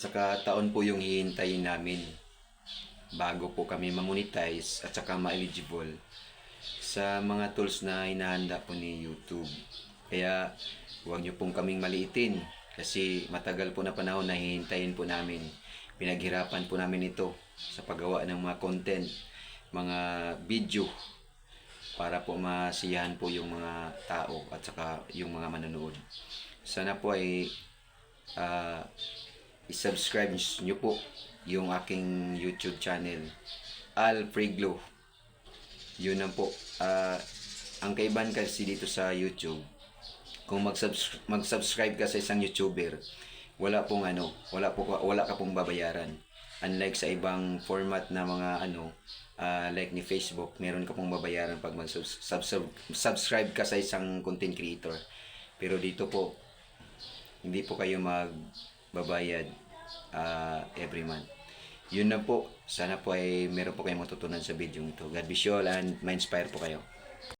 saka taon po yung hihintayin namin bago po kami mamonetize at saka ma-eligible sa mga tools na hinahanda po ni YouTube. Kaya huwag niyo pong kaming maliitin kasi matagal po na panahon na hihintayin po namin. Pinaghirapan po namin ito sa paggawa ng mga content, mga video para po masiyahan po yung mga tao at saka yung mga manonood. Sana po ay ah, i-subscribe nyo po yung aking YouTube channel, Al Friglo. Yun lang po. Ah, ang kaibahan kasi dito sa YouTube, kung mag-subs- mag-subscribe ka sa isang YouTuber, wala pong ano, wala po wala ka pong babayaran. Unlike sa ibang format na mga ano, ah, like ni Facebook, meron ka pong babayaran pag mag-subscribe ka sa isang content creator. Pero dito po, hindi po kayo magbabayad ah, every month. Yun na po. Sana po ay meron po kayong matutunan sa video ito. God bless you all and ma-inspire po kayo.